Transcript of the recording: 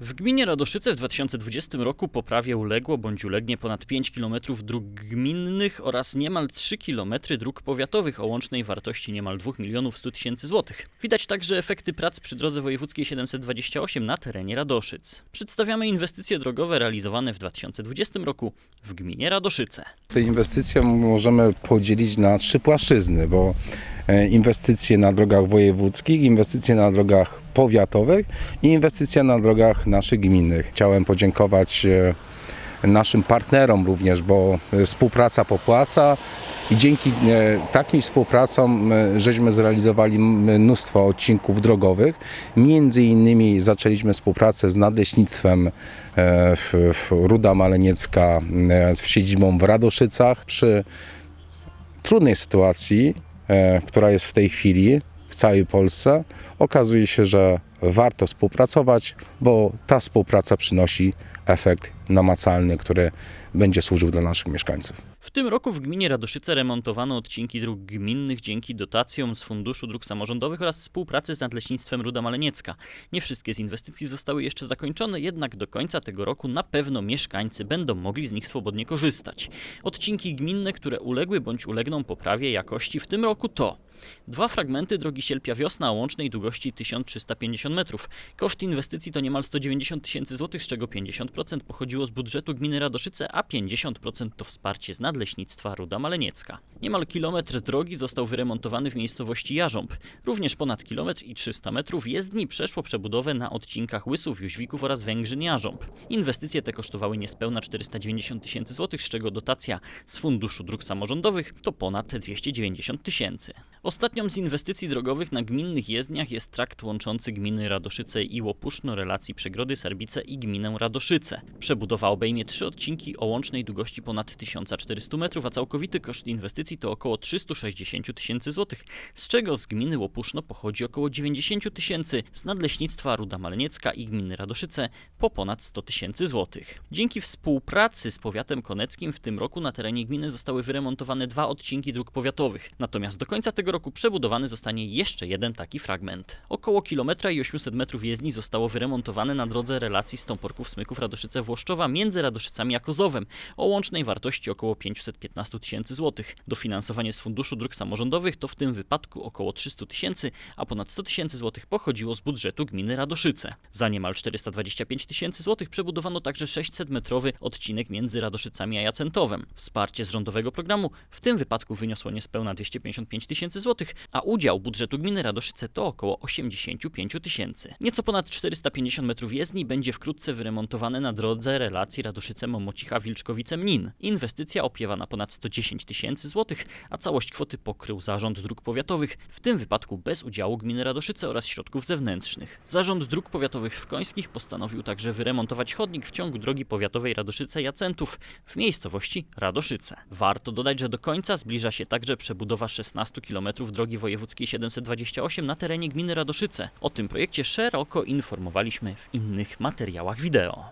W gminie Radoszyce w 2020 roku poprawie uległo bądź ulegnie ponad 5 km dróg gminnych oraz niemal 3 km dróg powiatowych o łącznej wartości niemal 2 milionów 100 tysięcy złotych. Widać także efekty prac przy drodze wojewódzkiej 728 na terenie Radoszyc. Przedstawiamy inwestycje drogowe realizowane w 2020 roku w gminie Radoszyce. Te inwestycje możemy podzielić na trzy płaszczyzny, bo inwestycje na drogach wojewódzkich, inwestycje na drogach powiatowych i inwestycje na drogach naszych gminnych. Chciałem podziękować e, naszym partnerom również, bo e, współpraca popłaca i dzięki e, takim współpracom e, żeśmy zrealizowali mnóstwo odcinków drogowych. Między innymi zaczęliśmy współpracę z Nadleśnictwem e, w, Ruda Maleniecka e, z siedzibą w Radoszycach przy trudnej sytuacji, e, która jest w tej chwili w całej Polsce, okazuje się, że warto współpracować, bo ta współpraca przynosi efekt namacalny, który będzie służył dla naszych mieszkańców. W tym roku w gminie Radoszyce remontowano odcinki dróg gminnych dzięki dotacjom z Funduszu Dróg Samorządowych oraz współpracy z Nadleśnictwem Ruda Maleniecka. Nie wszystkie z inwestycji zostały jeszcze zakończone, jednak do końca tego roku na pewno mieszkańcy będą mogli z nich swobodnie korzystać. Odcinki gminne, które uległy bądź ulegną poprawie jakości w tym roku to Dwa fragmenty drogi Sielpia-Wiosna o łącznej długości 1350 metrów. Koszt inwestycji to niemal 190 tysięcy złotych, z czego 50% pochodziło z budżetu gminy Radoszyce, a 50% to wsparcie z Nadleśnictwa Ruda Maleniecka. Niemal kilometr drogi został wyremontowany w miejscowości Jarząb. Również ponad kilometr i 300 metrów jezdni przeszło przebudowę na odcinkach Łysów, Jóźwików oraz Węgrzyn-Jarząb. Inwestycje te kosztowały niespełna 490 tysięcy złotych, z czego dotacja z Funduszu Dróg Samorządowych to ponad 290 tysięcy. Ostatnią z inwestycji drogowych na gminnych jezdniach jest trakt łączący gminy Radoszyce i Łopuszno relacji Przegrody Sarbice i gminę Radoszyce. Przebudowa obejmie trzy odcinki o łącznej długości ponad 1400 metrów, a całkowity koszt inwestycji to około 360 tysięcy złotych, z czego z gminy Łopuszno pochodzi około 90 tysięcy, z Nadleśnictwa Ruda Maleniecka i gminy Radoszyce po ponad 100 tysięcy złotych. Dzięki współpracy z powiatem koneckim w tym roku na terenie gminy zostały wyremontowane dwa odcinki dróg powiatowych. Natomiast do końca tego roku przebudowany zostanie jeszcze jeden taki fragment. Około kilometra i 800 metrów jezdni zostało wyremontowane na drodze relacji Stąporków Smyków Radoszyce Włoszczowa między Radoszycami a Kozowem o łącznej wartości około 515 tysięcy złotych. Dofinansowanie z Funduszu Dróg Samorządowych to w tym wypadku około 300 tysięcy, a ponad 100 tysięcy złotych pochodziło z budżetu gminy Radoszyce. Za niemal 425 tysięcy złotych przebudowano także 600-metrowy odcinek między Radoszycami a Jacentowem. Wsparcie z rządowego programu w tym wypadku wyniosło niespełna 255 a udział budżetu gminy Radoszyce to około 85 tysięcy. Nieco ponad 450 metrów jezdni będzie wkrótce wyremontowane na drodze relacji Radoszyce-Momocicha-Wilczkowice-Mnin. Inwestycja opiewa na ponad 110 tysięcy złotych, a całość kwoty pokrył Zarząd Dróg Powiatowych, w tym wypadku bez udziału gminy Radoszyce oraz środków zewnętrznych. Zarząd Dróg Powiatowych w Końskich postanowił także wyremontować chodnik w ciągu drogi powiatowej Radoszyce-Jacentów w miejscowości Radoszyce. Warto dodać, że do końca zbliża się także przebudowa 16 km drogi wojewódzkiej 728 na terenie gminy Radoszyce. O tym projekcie szeroko informowaliśmy w innych materiałach wideo.